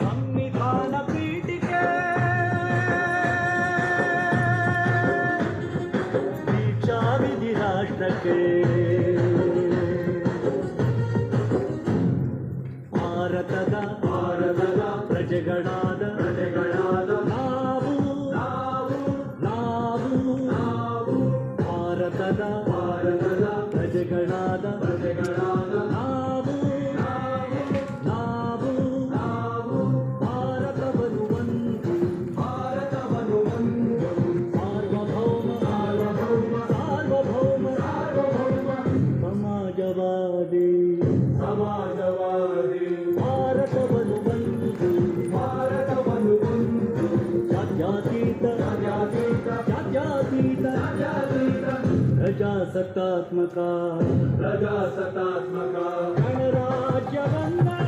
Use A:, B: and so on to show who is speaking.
A: ಸಂವಿಧಾನ ಪೀಠಿಕೆ. ದೀಕ್ಷಾ ವಿಧಿ ರಾಷ್ಟ್ರಕ್ಕೆ. ಭಾರತದ ಭಾರತದ ಪ್ರಜೆಗಳಾದ ಪ್ರಜೆಗಳಾದ ನಾವು. ನಾವು. ನಾವು. ನಾವು. ಭಾರತದ ಭಾರತದ ಪ್ರಜೆಗಳಾದ समाजवादी। समाजवादी। भारत बनु बंधु भारत बनु बंधु जात्यातीत गणराज्य बंधन